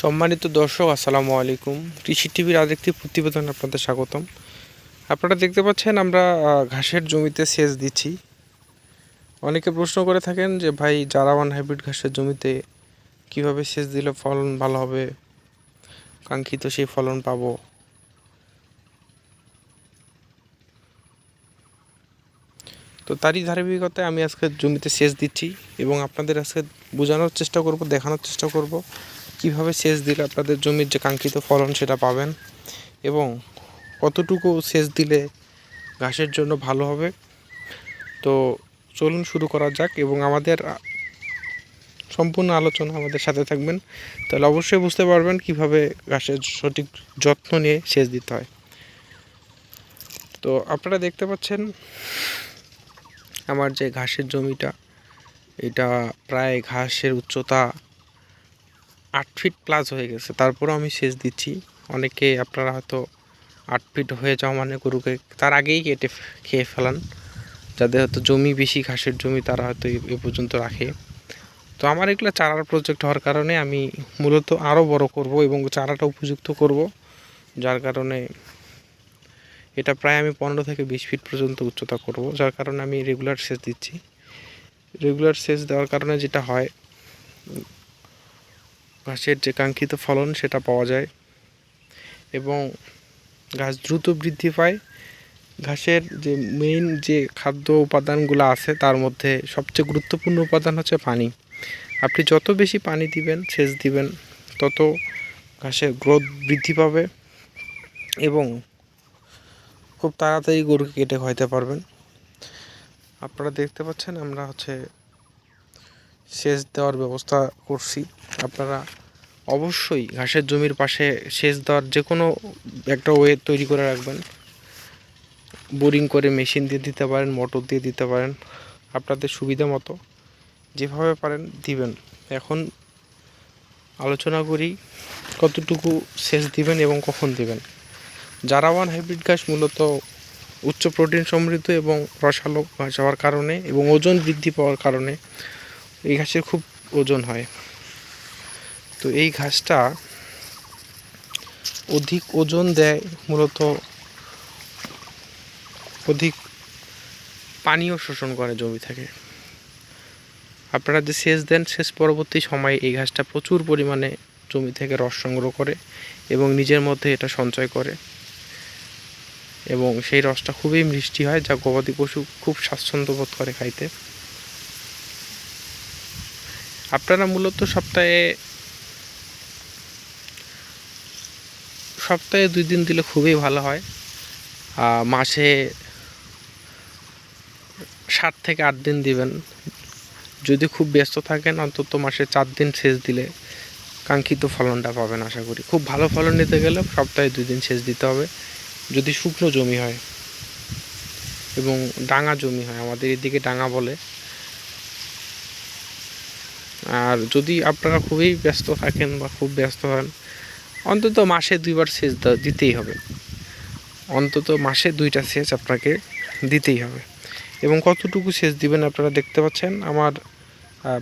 সম্মানিত দর্শক, আসসালামু আলাইকুম। কৃষি টিভির আজ আরেকটি প্রতিবেদন আপনাদের স্বাগতম। আপনারা দেখতে পাচ্ছেন আমরা ঘাসের জমিতে সেচ দিচ্ছি। অনেকে প্রশ্ন করে থাকেন যে, ভাই জারাওয়ান হাইব্রিড ঘাসের জমিতে কীভাবে সেচ দিলে ফলন ভালো হবে? কাঙ্ক্ষিত সেই ফলন পাবো। তো তারই ধারাবাহিকতায় আমি আজকে জমিতে সেচ দিচ্ছি এবং আপনাদের আজকে বোঝানোর চেষ্টা করব, দেখানোর চেষ্টা করব। কীভাবে সেচ দিলে আপনাদের জমির যে কাঙ্ক্ষিত ফলন সেটা পাবেন এবং কতটুকু সেচ দিলে ঘাসের জন্য ভালো হবে? তো চলুন শুরু করা যাক এবং আমাদের সম্পূর্ণ আলোচনা আমাদের সাথে থাকবেন। তাহলে অবশ্যই বুঝতে পারবেন কীভাবে ঘাসের সঠিক যত্ন নিয়ে সেচ দিতে হয়। তো আপনারা দেখতে পাচ্ছেন আমার যে ঘাসের জমিটা, এটা প্রায় ঘাসের উচ্চতা আট ফিট প্লাস হয়ে গেছে। তারপরেও আমি সেচ দিচ্ছি। অনেকে আপনারা হয়তো আট ফিট হয়ে যাওয়া মানে গরুকে, তার আগেই কেটে খেয়ে ফেলান। যাদের হয়তো জমি বেশি, ঘাসের জমি, তারা হয়তো এ- পর্যন্ত রাখে। তো আমার এগুলো চারার প্রজেক্ট হওয়ার কারণে আমি মূলত আরও বড় করব এবং চারাটা উপযুক্ত করব। যার কারণে এটা প্রায় আমি পনেরো থেকে বিশ ফিট পর্যন্ত উচ্চতা করব, যার কারণে আমি রেগুলার সেচ দিচ্ছি। রেগুলার সেচ দেওয়ার কারণে যেটা হয় ঘাসের যে কাঙ্ক্ষিত ফলন সেটা পাওয়া যায় এবং ঘাস দ্রুত বৃদ্ধি পায়। ঘাসের যে মেইন যে খাদ্য উপাদানগুলো আছে তার মধ্যে সবচেয়ে গুরুত্বপূর্ণ উপাদান হচ্ছে পানি। আপনি যত বেশি পানি দিবেন, সেচ দিবেন, তত ঘাসের গ্রোথ বৃদ্ধি পাবে এবং খুব তাড়াতাড়ি গরুকে কেটে খাইতে পারবেন। আপনারা দেখতে পাচ্ছেন আমরা হচ্ছে সেচ দেওয়ার ব্যবস্থা করছি। আপনারা অবশ্যই ঘাসের জমির পাশে সেচ দেওয়ার যে কোনো একটা ওয়ে তৈরি করে রাখবেন। বোরিং করে মেশিন দিয়ে দিতে পারেন, মোটর দিয়ে দিতে পারেন, আপনাদের সুবিধা মতো যেভাবে পারেন দিবেন। এখন আলোচনা করি কতটুকু সেচ দিবেন এবং কখন দিবেন। জারাওয়ান হাইব্রিড ঘাস মূলত উচ্চ প্রোটিন সমৃদ্ধ এবং রসালো ঘাস হওয়ার কারণে এবং ওজন বৃদ্ধি পাওয়ার কারণে এই ঘাসের খুব ওজন হয়। তো এই ঘাসটা অধিক ওজন দেয় মূলত, অধিক পানীয় শোষণ করে জমি থেকে। আপনারা যে সেচ দেন, সেচ পরবর্তী সময়ে এই ঘাসটা প্রচুর পরিমাণে জমি থেকে রস সংগ্রহ করে এবং নিজের মধ্যে এটা সঞ্চয় করে। এবং সেই রসটা খুবই মিষ্টি হয়, যা গবাদি পশু খুব স্বাচ্ছন্দ্য বোধ করে খাইতে। আপনারা মূলত সপ্তাহে সপ্তাহে দুই দিন দিলে খুবই ভালো হয়। মাসে সাত থেকে আট দিন দিবেন। যদি খুব ব্যস্ত থাকেন, অন্তত মাসে চার দিন সেচ দিলে কাঙ্ক্ষিত ফলনটা পাবেন আশা করি। খুব ভালো ফলন নিতে গেলে সপ্তাহে দুই দিন সেচ দিতে হবে। যদি শুকনো জমি হয় এবং ডাঙা জমি হয়, আমাদের এদিকে ডাঙা বলে। আর যদি আপনারা খুবই ব্যস্ত থাকেন বা খুব ব্যস্ত হন অন্তত মাসে দুইবার সেচ দিতেই হবে। অন্তত মাসে দুইটা সেচ আপনাকে দিতেই হবে। এবং কতটুকু সেচ দিবেন আপনারা দেখতে পাচ্ছেন, আমার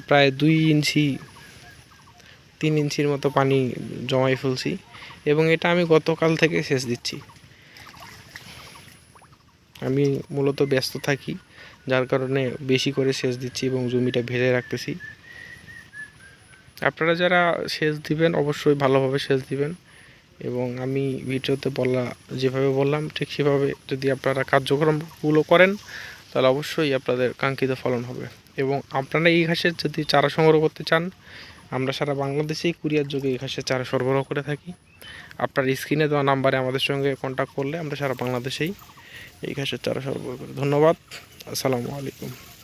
প্রায় দুই ইঞ্চি, তিন ইঞ্চির মতো পানি জমাই ফেলছি এবং এটা আমি গতকাল থেকে সেচ দিচ্ছি। আমি মূলত ব্যস্ত থাকি, যার কারণে বেশি করে সেচ দিচ্ছি এবং জমিটা ভেজে রাখতেছি। আপনারা যারা সেচ দিবেন, অবশ্যই ভালোভাবে সেচ দিবেন। এবং আমি ভিডিওতে বলা, যেভাবে বললাম, ঠিক সেভাবে যদি আপনারা কার্যক্রমগুলো করেন, তাহলে অবশ্যই আপনাদের কাঙ্ক্ষিত ফলন হবে। এবং আপনারা এই ঘাসের যদি চারা সংগ্রহ করতে চান, আমরা সারা বাংলাদেশেই কুরিয়ার যোগে এই ঘাসের চারা সরবরাহ করে থাকি। আপনার স্ক্রিনে দেওয়া নাম্বারে আমাদের সঙ্গে কন্ট্যাক্ট করলে আমরা সারা বাংলাদেশেই এই ঘাসের চারা সরবরাহ করি। ধন্যবাদ। আসসালামু আলাইকুম।